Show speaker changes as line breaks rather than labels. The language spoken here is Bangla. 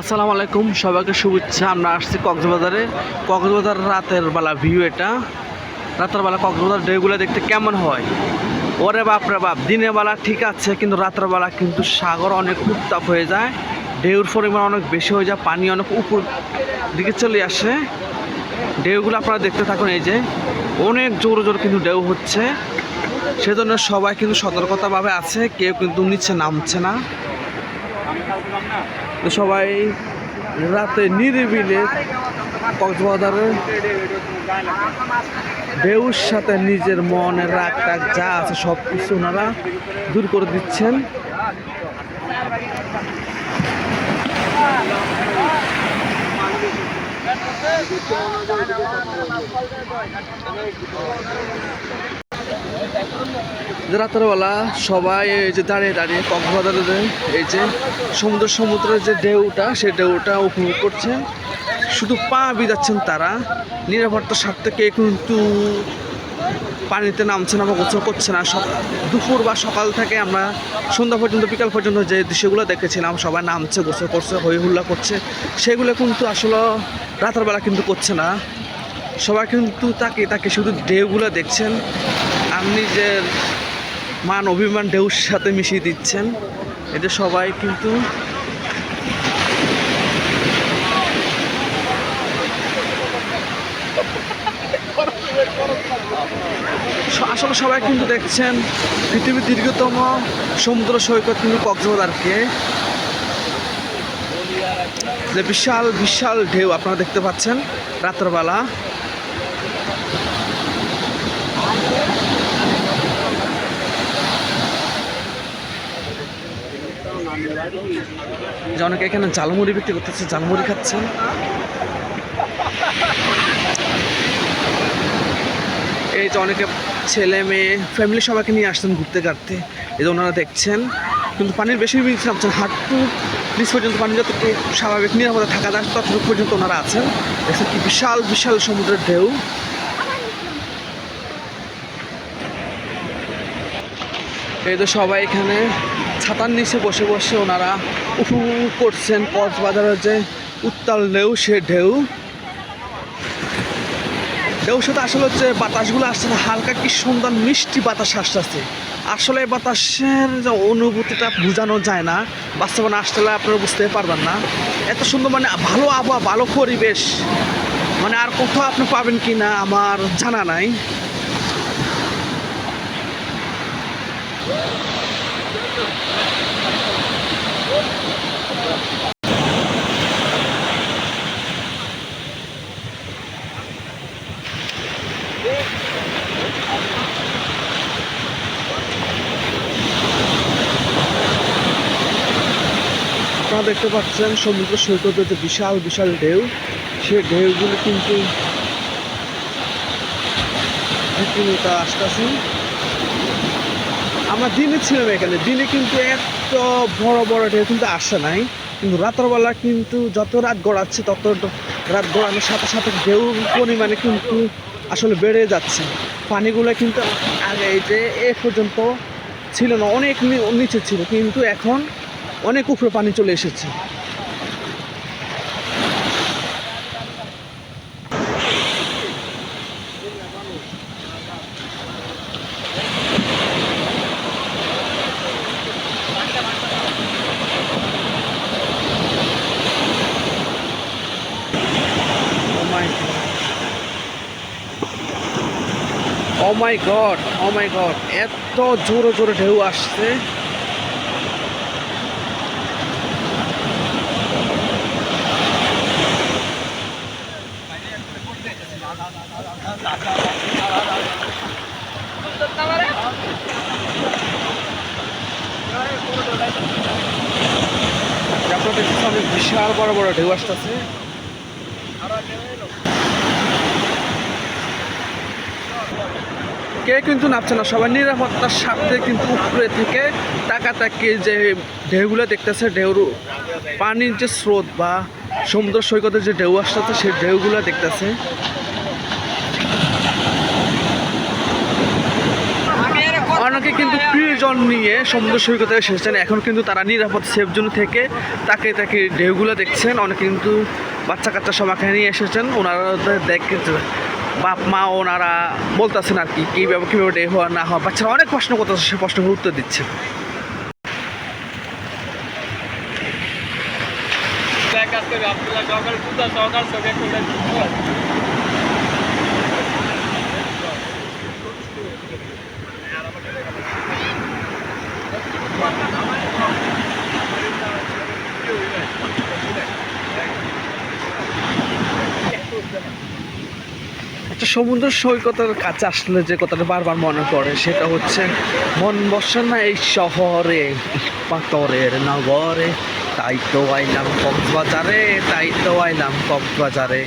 আসসালামু আলাইকুম, সবাইকে শুভেচ্ছা। আমরা আসছি কক্সবাজারে। কক্সবাজার রাতের বেলা ভিউ এটা। রাতের বেলা কক্সবাজার ডেগুলো দেখতে কেমন হয়? ওরে বাপ রে বাপ, দিনের বেলা ঠিক আছে, কিন্তু রাতের বেলা কিন্তু সাগর অনেক উত্তাপ হয়ে যায়। ঢেউর পরিমাণ অনেক বেশি হয়ে যায়, পানি অনেক উপর দিকে চলে আসে। ঢেউগুলো আপনারা দেখতে থাকুন, এই যে অনেক জোর জোর কিন্তু ঢেউ হচ্ছে। সেজন্য সবাই কিন্তু সতর্কতাভাবে আছে, কেউ কিন্তু নিচে নামছে না। সবাই রাতে নিরিবিলে কক্সবাজারে ঢেউর সাথে নিজের মনের রাগ টাগ যা আছে সব কিছু ওনারা দূর করে দিচ্ছেন। যে রাতের বেলা সবাই এই যে দাঁড়িয়ে দাঁড়িয়ে কক্সবাজারে এই যে সমুদ্র সমুদ্রের যে ঢেউটা, সেই ঢেউটা উপভোগ করছেন। শুধু পা বিদাচ্ছেন তারা, নিরাপত্তার স্বার্থে কে কিন্তু পানিতে নামছে না বা গোসল করছে না। দুপুর বা সকাল থেকে আমরা সন্ধ্যা পর্যন্ত, বিকাল পর্যন্ত যে দৃশ্যগুলো দেখেছিলাম, সবাই নামছে, গোসল করছে, হই হুল্লা করছে। সেগুলো কিন্তু আসলে রাতের বেলা কিন্তু করছে না। সবাই কিন্তু তাকে তাকে শুধু ঢেউগুলো দেখছেন। আর নিজের মান অভিমান ঢেউর সাথে মিশিয়ে দিচ্ছেন এতে সবাই কিন্তু আসলে সবাই কিন্তু দেখছেন পৃথিবীর দীর্ঘতম সমুদ্র সৈকত কিন্তু কক্সবাজারকে। যে বিশাল বিশাল ঢেউ আপনারা দেখতে পাচ্ছেন রাত্রবেলা। যে অনেকে এখানে জালমুড়ি বিক্রি করতেছে জালমুড়ি খাচ্ছেন এই যে অনেকে ছেলে মেয়ে ফ্যামিলি সবাইকে নিয়ে আসছেন ঘুরতে ঘাটতে। এই যে ওনারা দেখছেন, কিন্তু পানির বেশি বেশি নামছেন হাঁটু। নিচ পর্যন্ত পানি যতটুকু স্বাভাবিক, নিরাপদে থাকা যায়, ততটুকু পর্যন্ত ওনারা আছেন। দেখছেন কি বিশাল বিশাল সমুদ্রের ঢেউ। এই তো সবাই এখানে ছাতার নিচে বসে বসে ওনারা উপভোগ করছেন কক্সবাজারের যে উত্তাল ঢেউ, সে ঢেউ। ঢেউর সাথে আসলে হচ্ছে বাতাসগুলো আসছে না, হালকা কি সুন্দর মিষ্টি বাতাস আসতে আসতেছে। আসলে বাতাসের যে অনুভূতিটা বোঝানো যায় না, বাস্তবায়ন আসলে আপনারা বুঝতে পারবেন না। এত সুন্দর মানে ভালো আবহাওয়া, ভালো পরিবেশ। মানে আর কোথাও আপনি পাবেন কি না আমার জানা নাই। আপনারা দেখতে পাচ্ছেন সমুদ্র সৈকতের যে বিশাল বিশাল ঢেউ, সে ঢেউগুলো কিন্তু রীতিমতো আসতেছে। আমরা দিনে ছিলাম এখানে, দিনে কিন্তু এত বড় বড় ঢেউ কিন্তু আসে নাই। কিন্তু রাতের বেলা কিন্তু যত রাত গড়াচ্ছে, তত রাত গড়ানোর সাথে সাথে ঢেউ পরিমাণে কিন্তু আসলে বেড়ে যাচ্ছে। পানিগুলো কিন্তু আগে এই যে এ পর্যন্ত ছিল না, অনেক নিচে ছিল। কিন্তু এখন অনেক উপরে পানি চলে এসেছে। ও মাই গড ও মাই গড এত জোরে জোরে ঢেউ আসছে। বিশাল বড় বড় ঢেউ আসতেছে। কে কিন্তু নামছে না, সবাই নিরাপত্তার স্বার্থে কিন্তু উপরে থেকে টাকা তাকিয়ে যে ঢেউগুলো দেখতেছে, ঢেউর পানির যে স্রোত বা সমুদ্র সৈকতের যে ঢেউ আসতেছে, সেই ঢেউগুলো দেখতেছে অনেকে কিন্তু প্রিয় পরিজন নিয়ে সমুদ্র সৈকতে এসেছেন। এখন কিন্তু তারা নিরাপদ সেফ জোন থেকে তাকে তাকে ঢেউগুলো দেখছেন। অনেকে কিন্তু বাচ্চা কাচ্চা সবাইকে নিয়ে এসেছেন। ওনারা দেখে, বাপ, মা, ওনারা বলতেছেন আর কি কীভাবে কীভাবে ঢেউ হওয়া, না হওয়া। বাচ্চারা অনেক প্রশ্ন করতেছে, সে প্রশ্নের উত্তর দিচ্ছে। আচ্ছা সমুদ্র সৈকতের কাছে আসলে যে কথাটা বারবার মনে পড়ে, সেটা হচ্ছে মন বসে না এই শহরে, পাথরের নগরে। তাই তো আইলাম কক্সবাজারে, তাই তো আইলাম কক্সবাজারে।